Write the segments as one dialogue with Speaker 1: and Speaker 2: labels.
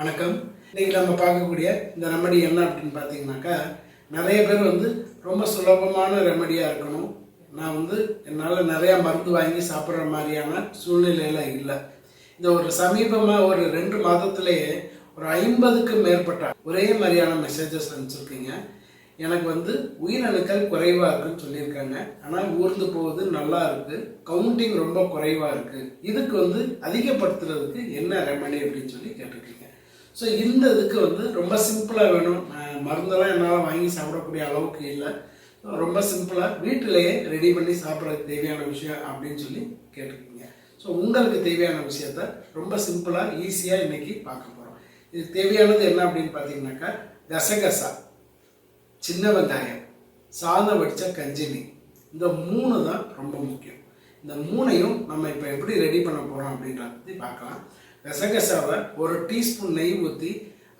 Speaker 1: வணக்கம். இன்னைக்கு நம்ம பார்க்கக்கூடிய இந்த ரெமடி என்ன அப்படின்னு பார்த்தீங்கன்னாக்கா நிறைய பேர் வந்து ரொம்ப சுலபமான ரெமடியாக இருக்கணும். நான் வந்து என்னால் நிறையா மருந்து வாங்கி சாப்பிட்ற மாதிரியான சூழ்நிலையில் இல்லை. இந்த ஒரு சமீபமாக ஒரு ரெண்டு மாதத்துலேயே ஒரு ஐம்பதுக்கு மேற்பட்ட ஒரே மாதிரியான மெசேஜஸ் அனுப்பிச்சிருக்கீங்க. எனக்கு வந்து உயிரணுக்கள் குறைவாக இருக்குன்னு சொல்லியிருக்காங்க. ஆனால் ஊர்ந்து போகுது நல்லா இருக்கு. கவுண்டிங் ரொம்ப குறைவாக இருக்கு. இதுக்கு வந்து அதிகப்படுத்துறதுக்கு என்ன ரெமடி அப்படின்னு சொல்லி கேட்டிருக்கீங்க. ஸோ இந்த இதுக்கு வந்து ரொம்ப சிம்பிளாக வேணும். மருந்தெல்லாம் என்னால் வாங்கி சாப்பிடக்கூடிய அளவுக்கு இல்லை. ரொம்ப சிம்பிளாக வீட்டிலேயே ரெடி பண்ணி சாப்பிட்றதுக்கு தேவையான விஷயம் அப்படின்னு சொல்லி கேட்டிருக்கீங்க. ஸோ உங்களுக்கு தேவையான விஷயத்த ரொம்ப சிம்பிளாக ஈஸியாக இன்றைக்கி பார்க்க போகிறோம் இதுக்கு தேவையானது என்ன அப்படின்னு பார்த்தீங்கன்னாக்கா கசகசா சின்ன வெங்காயம் சாதம் வடித்த கஞ்சினி. இந்த மூணு தான் ரொம்ப முக்கியம். இந்த மூணையும் நம்ம இப்போ எப்படி ரெடி பண்ண போகிறோம் அப்படின்றத பார்க்கலாம். கசகசாவை ஒரு டீஸ்பூன் நெய் ஊற்றி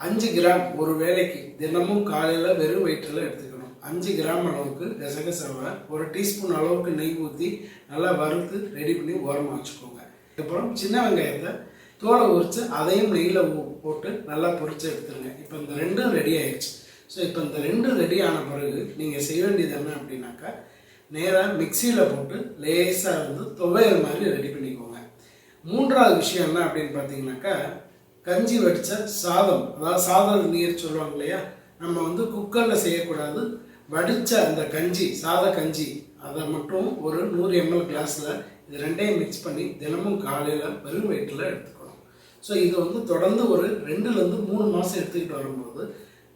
Speaker 1: அஞ்சு கிராம் ஒரு வேளைக்கு தினமும் காலையில் வெறும் வயிற்றில் எடுத்துக்கணும். அஞ்சு கிராம் அளவுக்கு கசகசாவை ஒரு டீஸ்பூன் அளவுக்கு நெய் ஊற்றி நல்லா வறுத்து ரெடி பண்ணி ஓரமாக வச்சுக்கோங்க. அப்புறம் சின்ன வெங்காயத்தை தோலை உரித்து அதையும் நெய்யில் போட்டு நல்லா பொரித்து எடுத்துருங்க. இப்போ இந்த ரெண்டும் ரெடி ஆயிடுச்சு. ஸோ இப்போ இந்த ரெண்டும் ரெடி ஆன பிறகு நீங்கள் செய்ய வேண்டியது என்ன அப்படின்னாக்கா நேராக மிக்சியில் போட்டு லேசாக வந்து துவையல் மாதிரி ரெடி பண்ணிக்கோங்க. மூன்றாவது விஷயம் என்ன அப்படின்னு பார்த்தீங்கன்னாக்கா கஞ்சி வடித்த சாதம் அதாவது சாதம் நீர் சொல்லுவாங்க இல்லையா? நம்ம வந்து குக்கரில் செய்யக்கூடாது. வடித்த அந்த கஞ்சி சாத கஞ்சி அதை மட்டும் ஒரு நூறு எம்எல் கிளாஸில் இது ரெண்டையும் மிக்ஸ் பண்ணி தினமும் காலையில் வெறும் வயிற்றில் எடுத்துக்கணும். ஸோ இது வந்து தொடர்ந்து ஒரு ரெண்டுலேருந்து மூணு மாதம் எடுத்துக்கிட்டு வரும்போது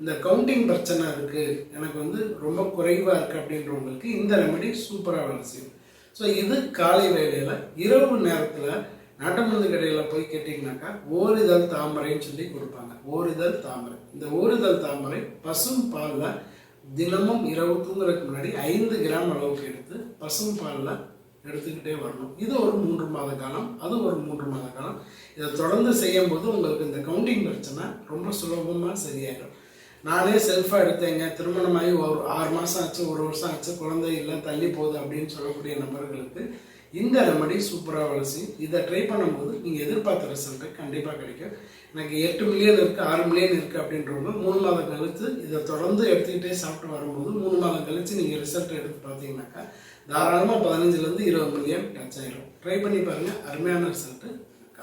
Speaker 1: இந்த கவுண்டிங் பிரச்சனை இருக்குது எனக்கு வந்து ரொம்ப குறைவாக இருக்குது அப்படின்றவங்களுக்கு இந்த ரெமெடி சூப்பராக வேலை செய்யும். ஸோ இது காலை வேலையில் இரவு நேரத்தில் நாட்டு மருந்து கடையில் போய் கேட்டிங்கனாக்கா ஓரிதழ் தாமரைன்னு சொல்லி கொடுப்பாங்க. ஓரிதழ் தாமரை. இந்த ஓரிதழ் தாமரை பசும் பாலில் தினமும் இரவு தூங்குறதுக்கு முன்னாடி ஐந்து கிராம் அளவுக்கு எடுத்து பசும் பாலில் எடுத்துக்கிட்டே வரணும். இது ஒரு மூன்று மாத காலம் அது ஒரு மூன்று மாத காலம். இதை தொடர்ந்து செய்யும்போது உங்களுக்கு இந்த கவுண்டிங் பிரச்சனை ரொம்ப சுலபமாக சரியாயிடும். நானே செல்ஃபாக எடுத்தேங்க. திருமணமாகி ஒரு ஆறு மாதம் ஆச்சு ஒரு வருஷம் ஆச்சு குழந்தை இல்லை தள்ளி போகுது அப்படின்னு சொல்லக்கூடிய நபர்களுக்கு இந்த ரெமடி சூப்பராக வேலை இதை ட்ரை பண்ணும்போது நீங்கள் எதிர்பார்த்த ரிசல்ட்டு கண்டிப்பாக கிடைக்கும். எனக்கு எட்டு மில்லியன் இருக்குது ஆறு மில்லியன் இருக்குது அப்படின்றவங்க மூணு மாதம் கழித்து இதை தொடர்ந்து எடுத்துக்கிட்டே சாப்பிட்டு வரும்போது மூணு மாதம் கழித்து நீங்கள் ரிசல்ட் எடுத்து பார்த்தீங்கன்னாக்கா தாராளமாக பதினஞ்சுலேருந்து இருபது மில்லியன் டச் ஆயிரும். ட்ரை பண்ணி பாருங்கள் அருமையான ரிசல்ட்டு